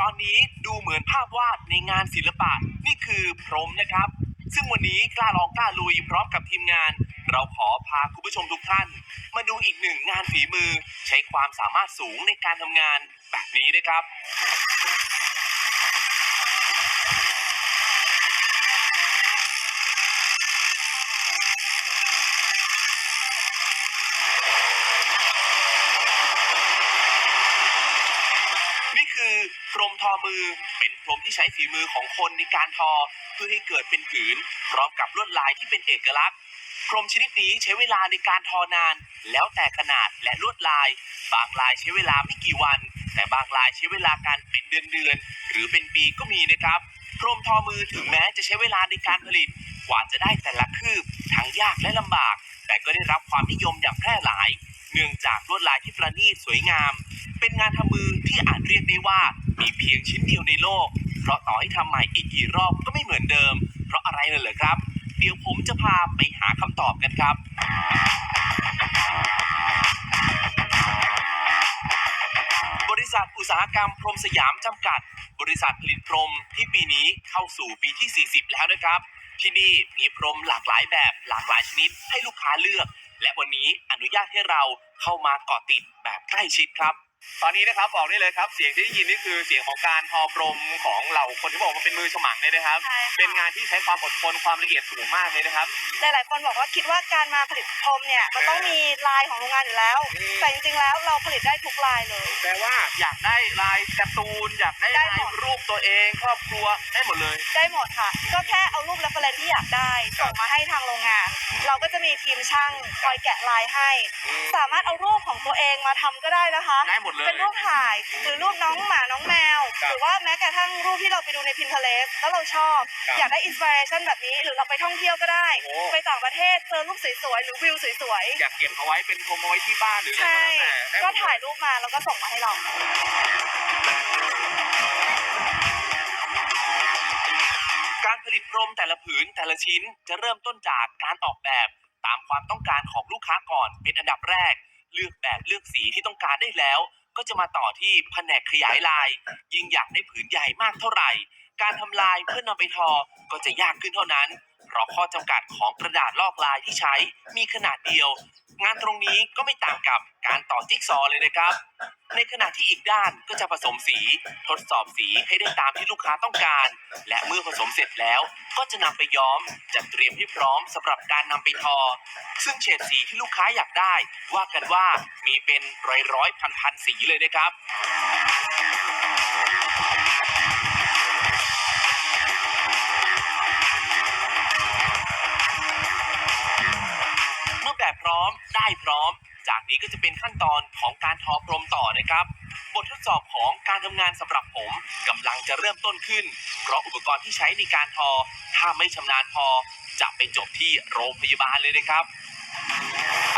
ตอนนี้ดูเหมือนภาพวาดในงานศิลปะนี่คือพรมนะครับ ซึ่งวันนี้กล้าลองกล้าลุยพร้อมกับทีมงาน เราขอพาคุณผู้ชมทุกท่าน มาดูอีกหนึ่งงานฝีมือ ใช้ความสามารถสูงในการทำงานแบบนี้นะครับ นี่คือพร มือ เป็นพรมที่ใช้ฝีมือของคนในการทอ เพื่อให้เกิดเป็นผืน พร้อมกับลวดลายที่เป็นเอกลักษณ์พรมชนิดนี้ใช้เวลาในการทอนาน แล้วแต่ขนาดและลวดลาย บางลายใช้เวลาไม่กี่วัน แต่บางลายใช้เวลาการเป็นเดือนเดือนๆหรือเป็นปีก็มีนะครับพรมทอมือถึงแม้จะใช้เวลาในการผลิต กว่าจะได้แต่ละคืบทั้งยากและลำบาก แต่ก็ได้รับความนิยมอย่างแพร่หลาย เนื่องจากลวดลายที่ประณีตสวยงาม เป็นงานทำมือที่อาจเรียกได้ว่า มีเพียงชิ้นเดียวในโลก เพราะต่อให้ทำใหม่อีกกี่รอบก็ไม่เหมือนเดิม เพราะอะไรเลยเหรอครับ เดี๋ยวผมจะพาไปหาคำตอบกันครับ บริษัทอุตสาหกรรมพรมสยามจำกัด บริษัทผลิตพรมที่ปีนี้เข้าสู่ปีที่ 40 แล้วนะครับ ที่นี่มีพรมหลากหลายแบบหลากหลายชนิดให้ลูกค้าเลือก และวันนี้อนุญาตให้เราเข้ามาเกาะติดแบบใกล้ชิดครับ ตอนนี้นะครับบอกได้เลยครับ เสียงที่ได้ยินนี่คือเสียงของการทอพรมของเหล่าคนที่บอกว่าเป็นมือฉมังเลยนะครับ ใช่ค่ะ เป็นงานที่ใช้ความอดทนความละเอียดสูงมากเลยนะครับ หลาย ๆ คนบอกว่าคิดว่าการมาผลิตพรมเนี่ยมันต้องมีลายของโรงงานอยู่แล้ว อืม แต่จริง ๆ แล้วเราผลิตได้ทุกลายเลย แปลว่าอยากได้ลายการ์ตูน อยากได้ได้ลายหมด รูปตัวเอง ครอบครัวได้หมดเลย ได้หมดค่ะ ก็แค่เอารูปเรฟเฟรนที่อยากได้ ส่งมาให้ทางโรงงาน เราก็จะมีทีมช่างคอยแกะลายให้ อืม สามารถเอารูปของตัวเองมาทำก็ได้นะคะ ได้หมดเลย เป็นรูปถ่ายหรือรูปน้องหมาน้องแมว ครับหรือว่าแม้กระทั่งรูปที่เราไปดูใน Pinterest แล้วเราชอบ ครับอยากได้อินสปิเรชันแบบนี้หรือเราไปท่องเที่ยวก็ได้ โอ้ ไปต่างประเทศเจอรูปสวยๆหรือวิวสวยๆอยากเก็บเอาไว้เป็นพรมเอาไว้ที่บ้านหรืออะไรใช่ก็แล้วแต่ได้หมก็ดเลถ่ายรูปมาแล้วก็ส่งมาให้เรา การผลิตพรมแต่ละผืนแต่ละชิ้นจะเริ่มต้นจากการออกแบบ ตามความต้องการของลูกค้าก่อนเป็นอันดับแรก เลือกแบบเลือกสีที่ต้องการได้แล้ว ก็จะมาต่อที่แผนกขยายลาย ยิ่งอยากได้ผืนใหญ่มากเท่าไหร่ การทำลายเพื่อนำไปทอก็จะยากขึ้นเท่านั้น เพราะข้อจำกัดของกระดาษลอกลายที่ใช้มีขนาดเดียว งานตรงนี้ก็ไม่ต่างกับการต่อจิ๊กซอเลยนะครับ ในขณะที่อีกด้านก็จะผสมสี ทดสอบสีให้ได้ตามที่ลูกค้าต้องการ และเมื่อผสมเสร็จแล้วก็จะนำไปย้อมจัดเตรียมให้พร้อมสำหรับการนำไปทอ ซึ่งเฉดสีที่ลูกค้าอยากได้ ว่ากันว่ามีเป็นร้อยร้อยพันพันๆสีเลยนะครับ แบบพร้อมได้พร้อม จากนี้ก็จะเป็นขั้นตอนของการทอพรมต่อนะครับ บททดสอบของการทำงานสำหรับผมกำลังจะเริ่มต้นขึ้น เพราะอุปกรณ์ที่ใช้ในการทอ ถ้าไม่ชำนาญพอ จะไปจบที่โรงพยาบาลเลยนะครับ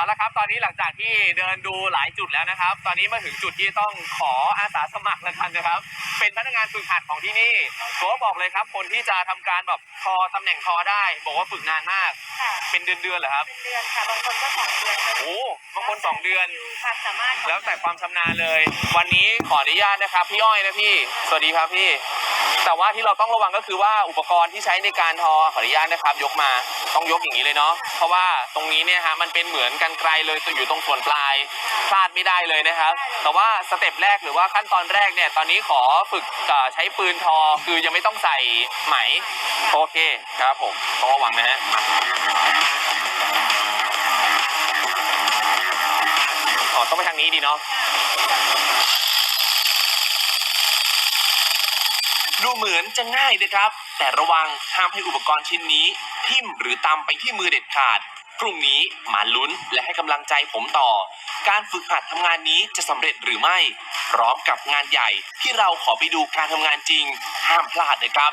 เอาละครับ ตอนนี้หลังจากที่เดินดูหลายจุดแล้วนะครับ ตอนนี้มาถึงจุดที่ต้องขออาสาสมัครแล้วกันนะครับ เป็นพนักงานฝึกหัดของที่นี่ผมก็บอกเลยครับ คนที่จะทำการแบบทอตำแหน่งทอได้ บอกว่าฝึกนานมาก ค่ะ เป็นเดือนๆเหรอครับ เป็นเดือนค่ะ บางคนก็สองเดือนโอ้บางคนสองเดือน ความสามารถของแล้วแต่ความชำนาญเลย วันนี้ขออนุญาตนะครับ พี่อ้อยนะพี่ สวัสดีครับพี่ แต่ว่าที่เราต้องระวังก็คือว่าอุปกรณ์ที่ใช้ในการทอขออนุญาตนะครับ ยกมา ต้องยกอย่างนี้เลยเนาะเพราะว่าตรงนี้เนี่ยฮะมันเป็นเหมือนกันไกลเลยตัวอยู่ตรงส่วนปลายพลาดไม่ได้เลยนะครับแต่ว่าสเต็ปแรกหรือว่าขั้นตอนแรกเนี่ยตอนนี้ขอฝึกใช้ปืนทอคือยังไม่ต้องใส่ไหมโอเคครับผมต้องระวังนะฮะอ๋อต้องไปทางนี้ดีเนาะ ดูเหมือนจะง่ายนะครับ แต่ระวังห้ามให้อุปกรณ์ชิ้นนี้ ทิ่มหรือตำไปที่มือเด็ดขาดพรุ่งนี้มาลุ้นและให้กำลังใจผมต่อ การฝึกหัดทำงานนี้จะสำเร็จหรือไม่ พร้อมกับงานใหญ่ที่เราขอไปดูการทำงานจริง ห้ามพลาดนะครับ